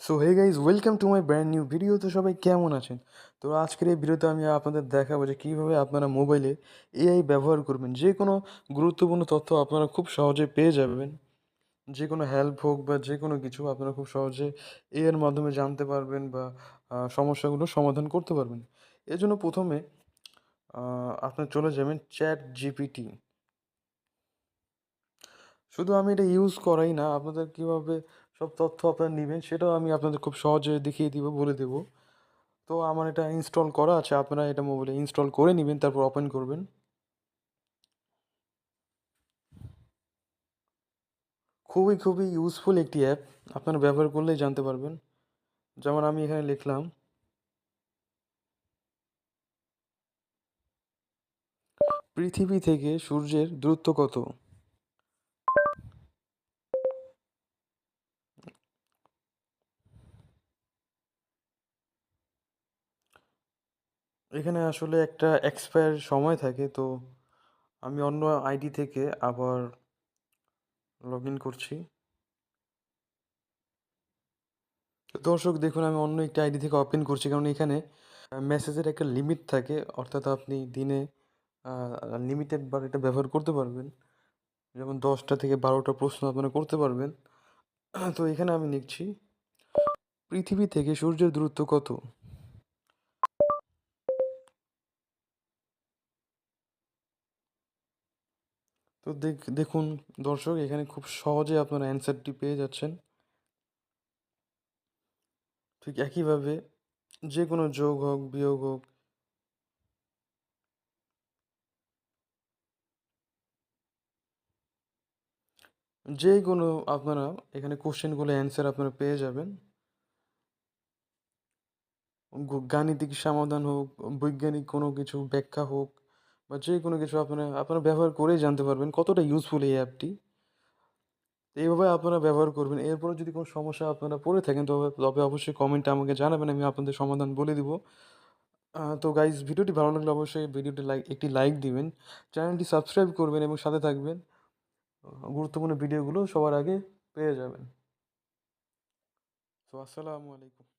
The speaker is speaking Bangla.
So hey guys welcome to my brand new video তো সবাই কেমন আছেন? তো আজকের এই ভিডিওতে আমি আপনাদের দেখাবো যে কীভাবে আপনারা মোবাইলে এআই ব্যবহার করবেন। যে কোনো গুরুত্বপূর্ণ তথ্য আপনারা খুব সহজে পেয়ে যাবেন। যে কোনো হেল্প হোক বা যে কোনো কিছু আপনারা খুব সহজে এ এর মাধ্যমে জানতে পারবেন বা সমস্যাগুলো সমাধান করতে পারবেন। এর জন্য প্রথমে আপনার চলে যাবেন চ্যাট জিপিটি শুধু আমি এটা ইউজ করাই না, আপনাদের কীভাবে সব তথ্য আপনারা নেবেন সেটাও আমি আপনাদের খুব সহজে দেখিয়ে দিব, বলে দেব। তো আমার এটা ইনস্টল করা আছে, আপনারা এটা মোবাইলে ইনস্টল করে নেবেন, তারপর ওপেন করবেন। খুবই খুবই ইউজফুল একটি অ্যাপ আপনারা ব্যবহার করলেই জানতে পারবেন। যেমন আমি এখানে লিখলাম, পৃথিবী থেকে সূর্যের দূরত্ব কত? এখানে আসলে একটা এক্সপায়ার সময় থাকে, তো আমি অন্য আইডি থেকে আবার লগ ইন করছি দর্শক, দেখুন, আমি অন্য একটি আইডি থেকে ওপেন করছি, কারণ এখানে মেসেজের একটা লিমিট থাকে, অর্থাৎ আপনি দিনে লিমিটেড বার এটা ব্যবহার করতে পারবেন। যেমন দশটা থেকে বারোটা প্রশ্ন আপনারা করতে পারবেন। তো এখানে আমি লিখছি, পৃথিবী থেকে সূর্যের দূরত্ব কত? তো দেখ, দেখুন দর্শক, এখানে খুব সহজে আপনারা অ্যান্সারটি পেয়ে যাচ্ছেন। ঠিক একইভাবে যে কোনো যোগ হোক, বিয়োগ হোক যে কোনো আপনারা এখানে কোশ্চেনগুলো অ্যান্সার আপনারা পেয়ে যাবেন। গাণিতিক সমাধান হোক, বৈজ্ঞানিক কোনো কিছু ব্যাখ্যা হোক বা যে কোনো কিছু আপনারা আপনারা ব্যবহার করেই জানতে পারবেন কতটা ইউজফুল এই অ্যাপটি এইভাবে আপনারা ব্যবহার করবেন। এরপরে যদি কোনো সমস্যা আপনারা পড়ে থাকেন, তবে তবে অবশ্যই কমেন্টে আমাকে জানাবেন, আমি আপনাদের সমাধান বলে দিব। তো গাইজ ভিডিওটি ভালো লাগলে অবশ্যই ভিডিওটি লাইক একটি লাইক দিবেন চ্যানেলটি সাবস্ক্রাইব করবেন এবং সাথে থাকবেন। গুরুত্বপূর্ণ ভিডিওগুলো সবার আগে পেয়ে যাবেন। তো আসসালামু আলাইকুম।